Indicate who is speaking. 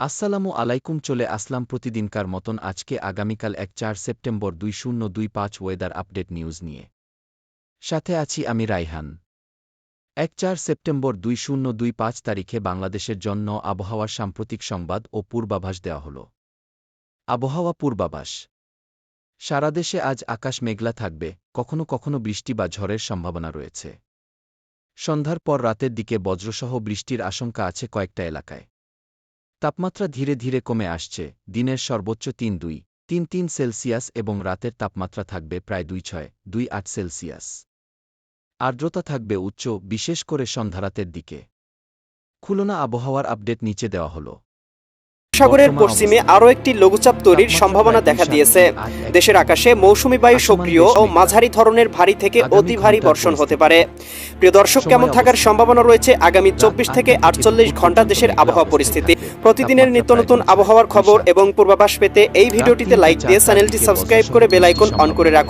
Speaker 1: আসসালামু আলাইকুম, চলে আসলাম প্রতিদিনকার মতন আজকে আগামীকাল এক চার সেপ্টেম্বর দুই শূন্য দুই পাঁচ ওয়েদার আপডেট নিউজ নিয়ে। সাথে আছি আমি রাইহান এক চার সেপ্টেম্বর দুই শূন্য দুই পাঁচ তারিখে বাংলাদেশের জন্য আবহাওয়ার সাম্প্রতিক সংবাদ ও পূর্বাভাস দেওয়া হল। আবহাওয়া পূর্বাভাস। সারা দেশে আজ আকাশ মেঘলা থাকবে, কখনো কখনো বৃষ্টি বা ঝড়ের সম্ভাবনা রয়েছে। সন্ধ্যার পর রাতের দিকে বজ্রসহ বৃষ্টির আশঙ্কা আছে কয়েকটা এলাকায়। তাপমাত্রা ধীরে ধীরে কমে আসছে, দিনের সর্বোচ্চ তিন দুই, তিন তিন সেলসিয়াস এবং রাতের তাপমাত্রা থাকবে প্রায় দুই ছয়, দুই আট সেলসিয়াস। আর্দ্রতা থাকবে উচ্চ, বিশেষ করে সন্ধ্যারাতের দিকে। খুলনা আবহাওয়ার আপডেট নিচে দেওয়া হল।
Speaker 2: সাগরের পশ্চিমে আরও একটি লঘুচাপ তৈরির সম্ভাবনা দেখা দিয়েছে। দেশের আকাশে মৌসুমি বায়ু সক্রিয় ও মাঝারি ধরনের ভারী থেকে অতি ভারী বর্ষণ হতে পারে। প্রিয় দর্শক কেমন থাকার সম্ভাবনা রয়েছে আগামী চব্বিশ থেকে আটচল্লিশ ঘণ্টা দেশের আবহাওয়া পরিস্থিতি। প্রতিদিনের নিত্য নতুন আবহাওয়ার খবর এবং পূর্বাভাস পেতে এই ভিডিওটিতে লাইক দিয়ে চ্যানেলটি সাবস্ক্রাইব করে বেল আইকন অন করে রাখুন।